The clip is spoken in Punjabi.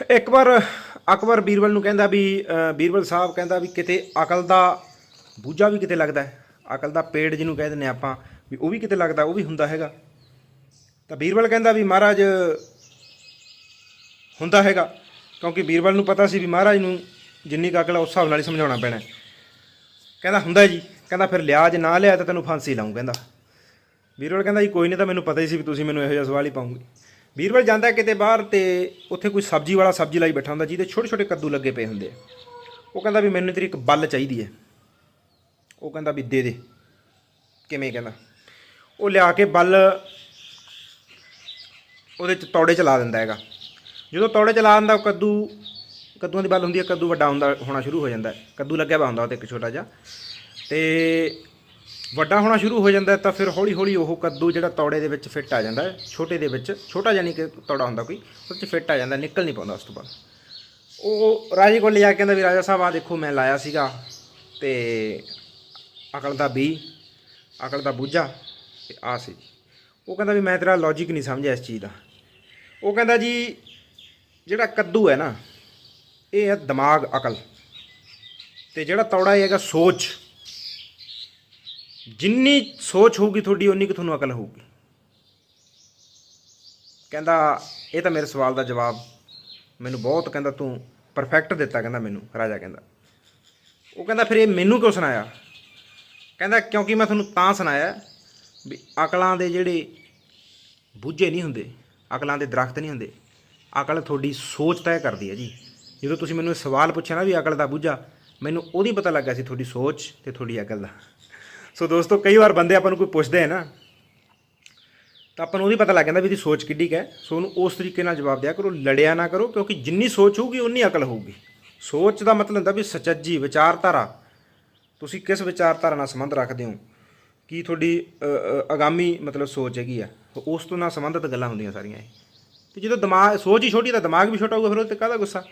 ਇੱਕ ਵਾਰ ਅਕਬਰ ਬੀਰਬਲ ਨੂੰ ਕਹਿੰਦਾ ਵੀ ਬੀਰਬਲ ਸਾਹਿਬ ਕਹਿੰਦਾ ਵੀ ਕਿਤੇ ਅਕਲ ਦਾ ਬੂਝਾ ਵੀ ਕਿਤੇ ਲੱਗਦਾ ਹੈ। ਅਕਲ ਦਾ ਪੇੜ ਜਿਹਨੂੰ ਕਹਿ ਦਿੰਦੇ ਆਪਾਂ, ਵੀ ਉਹ ਵੀ ਕਿਤੇ ਲੱਗਦਾ, ਉਹ ਵੀ ਹੁੰਦਾ ਹੈਗਾ। ਤਾਂ ਬੀਰਬਲ ਕਹਿੰਦਾ ਵੀ ਮਹਾਰਾਜ, ਹੁੰਦਾ ਹੈਗਾ। ਕਿਉਂਕਿ ਬੀਰਬਲ ਨੂੰ ਪਤਾ ਸੀ ਵੀ ਮਹਾਰਾਜ ਨੂੰ ਜਿੰਨੀ ਕੁ ਅਕਲ ਆ, ਉਸ ਹਿਸਾਬ ਨਾਲ ਹੀ ਸਮਝਾਉਣਾ ਪੈਣਾ ਕਹਿੰਦਾ, ਹੁੰਦਾ ਜੀ। ਕਹਿੰਦਾ, ਫਿਰ ਲਿਆ ਜੇ ਨਾ ਲਿਆ ਤਾਂ ਤੈਨੂੰ ਫਾਂਸੀ ਲਾਉਂ ਕਹਿੰਦਾ। ਬੀਰਬਲ ਕਹਿੰਦਾ ਜੀ, ਕੋਈ ਨਹੀਂ, ਤਾਂ ਮੈਨੂੰ ਪਤਾ ਹੀ ਸੀ ਵੀ ਤੁਸੀਂ ਮੈਨੂੰ ਇਹੋ ਜਿਹਾ ਸਵਾਲ ਹੀ ਪਾਉਂਗੇ। ਬੀਰਬਲ ਜਾਂਦਾ ਕਿਤੇ ਬਾਹਰ ਤੇ ਉੱਥੇ ਕੋਈ ਸਬਜ਼ੀ ਵਾਲਾ ਸਬਜ਼ੀ ਲਾਈ ਬੈਠਾ ਹੁੰਦਾ ਜਿਹਦੇ ਛੋਟੇ ਛੋਟੇ ਕੱਦੂ ਲੱਗੇ ਪਏ ਹੁੰਦੇ ਉਹ ਕਹਿੰਦਾ ਵੀ ਮੈਨੂੰ ਤੇਰੀ ਇੱਕ ਬੱਲ ਚਾਹੀਦੀ ਹੈ। ਉਹ ਕਹਿੰਦਾ ਵੀ ਦੇ ਦੇ। ਕਿਵੇਂ ਕਹਿੰਦਾ? ਉਹ ਲਿਆ ਕੇ ਬੱਲ ਉਹਦੇ ਚ ਤੌੜੇ ਚ ਲਾ ਦਿੰਦਾ ਹੈਗਾ। ਜਦੋਂ ਤੌੜੇ ਚ ਲਾ ਦਿੰਦਾ ਉਹ ਕੱਦੂ, ਕੱਦੂਆਂ ਦੀ ਬੱਲ ਹੁੰਦੀ ਹੈ, ਕੱਦੂ ਵੱਡਾ ਹੁੰਦਾ, ਹੋਣਾ ਸ਼ੁਰੂ ਹੋ ਜਾਂਦਾ ਕੱਦੂ ਲੱਗਿਆ ਵਾ ਹੁੰਦਾ ਉਹ ਤੇ ਇੱਕ ਛੋਟਾ ਜਿਹਾ। ਤੇ ਵੱਡਾ ਹੋਣਾ ਸ਼ੁਰੂ ਹੋ ਜਾਂਦਾ ਤਾਂ ਫਿਰ ਹੌਲੀ ਹੌਲੀ ਉਹ ਕੱਦੂ ਜਿਹੜਾ ਤੌੜੇ ਦੇ ਵਿੱਚ ਫਿੱਟ ਆ ਜਾਂਦਾ ਹੈ, ਛੋਟੇ ਦੇ ਵਿੱਚ, ਛੋਟਾ ਯਾਨੀ ਕਿ ਤੌੜਾ ਹੁੰਦਾ ਕੋਈ, ਉਹਦੇ ਚ ਫਿੱਟ ਆ ਜਾਂਦਾ, ਨਿਕਲ ਨਹੀਂ ਪਾਉਂਦਾ ਉਸ ਤੋਂ ਬਾਅਦ। ਉਹ ਰਾਜੇ ਕੋਲ ਲਿਆ ਕੇ ਕਹਿੰਦਾ ਵੀ ਰਾਜਾ ਸਾਹਿਬ ਆ ਦੇਖੋ ਮੈਂ ਲਾਇਆ ਸੀਗਾ ਤੇ ਅਕਲ ਦਾ ਬੀ, ਅਕਲ ਦਾ ਬੂਝਾ ਤੇ ਆ ਸੀ ਉਹ ਕਹਿੰਦਾ ਵੀ ਮੈਂ ਤੇਰਾ ਲੌਜੀਕ ਨਹੀਂ ਸਮਝਿਆ ਇਸ ਚੀਜ਼ ਦਾ। ਉਹ ਕਹਿੰਦਾ ਜੀ, ਜਿਹੜਾ ਕੱਦੂ ਹੈ ਨਾ, ਇਹ ਹੈ ਦਿਮਾਗ, ਅਕਲ। ਤੇ ਜਿਹੜਾ ਤੌੜਾ ਇਹ ਹੈਗਾ ਸੋਚ। ਜਿੰਨੀ ਸੋਚ ਹੋਊਗੀ ਤੁਹਾਡੀ ਉਨੀ ਕੁ ਤੁਹਾਨੂੰ ਅਕਲ ਹੋਊਗੀ। ਕਹਿੰਦਾ, ਇਹ ਤਾਂ ਮੇਰੇ ਸਵਾਲ ਦਾ ਜਵਾਬ ਮੈਨੂੰ ਬਹੁਤ ਕਹਿੰਦਾ, ਤੂੰ ਪਰਫੈਕਟ ਦਿੱਤਾ, ਕਹਿੰਦਾ ਮੈਨੂੰ, ਰਾਜਾ ਕਹਿੰਦਾ। ਉਹ ਕਹਿੰਦਾ, ਫਿਰ ਇਹ ਮੈਨੂੰ ਕਿਉਂ ਸੁਣਾਇਆ? ਕਹਿੰਦਾ, ਕਿਉਂਕਿ ਮੈਂ ਤੁਹਾਨੂੰ ਤਾਂ ਸੁਣਾਇਆ ਵੀ ਅਕਲਾਂ ਦੇ ਜਿਹੜੇ ਬੂਝੇ ਨਹੀਂ ਹੁੰਦੇ, ਅਕਲਾਂ ਦੇ ਦਰਖਤ ਨਹੀਂ ਹੁੰਦੇ, ਅਕਲ ਤੁਹਾਡੀ ਸੋਚ ਤੈਅ ਕਰਦੀ ਹੈ ਜੀ। ਜਦੋਂ ਤੁਸੀਂ ਮੈਨੂੰ ਇਹ ਸਵਾਲ ਪੁੱਛਿਆ ਨਾ ਵੀ ਅਕਲ ਦਾ ਬੂਝਾ, ਮੈਨੂੰ ਉਹਦੀ ਪਤਾ ਲੱਗਾ ਸੀ ਤੁਹਾਡੀ ਸੋਚ ਤੇ ਤੁਹਾਡੀ ਅਕਲ ਦਾ। ਸੋ ਦੋਸਤੋ, ਕਈ ਵਾਰ ਬੰਦੇ ਆਪਾਂ ਨੂੰ ਕੋਈ ਪੁੱਛਦੇ ਆ ਨਾ, ਤਾਂ ਆਪਾਂ ਨੂੰ ਉਹਦੀ ਪਤਾ ਲੱਗ ਜਾਂਦਾ ਵੀ ਇਹਦੀ ਸੋਚ ਕਿੱਡੀ ਕੁ ਹੈ। ਸੋ ਉਹਨੂੰ ਉਸ ਤਰੀਕੇ ਨਾਲ ਜਵਾਬ ਦਿਆ ਕਰੋ, ਲੜਿਆ ਨਾ ਕਰੋ, ਕਿਉਂਕਿ ਜਿੰਨੀ ਸੋਚ ਹੋਊਗੀ, ਉਨੀ ਅਕਲ ਹੋਊਗੀ। ਸੋਚ ਦਾ ਮਤਲਬ ਹੁੰਦਾ ਵੀ ਸਚੱਜੀ, ਵਿਚਾਰਧਾਰਾ। ਤੁਸੀਂ ਕਿਸ ਵਿਚਾਰਧਾਰਾ ਨਾਲ ਸੰਬੰਧ ਰੱਖਦੇ ਹੋ? ਕੀ ਤੁਹਾਡੀ ਆਗਾਮੀ ਮਤਲਬ ਸੋਚ ਹੈਗੀ ਆ? ਉਸ ਤੋਂ ਨਾਲ ਸੰਬੰਧਿਤ ਗੱਲਾਂ ਹੁੰਦੀਆਂ ਸਾਰੀਆਂ ਇਹ। ਤੇ ਜਦੋਂ ਦਿਮਾਗ, ਸੋਚ ਹੀ ਛੋਟੀ ਤਾਂ ਦਿਮਾਗ ਵੀ ਛੋਟਾ ਹੋਊਗਾ, ਫਿਰ ਉਹ ਤੇ ਕਾਹਦਾ ਗੁੱਸਾ?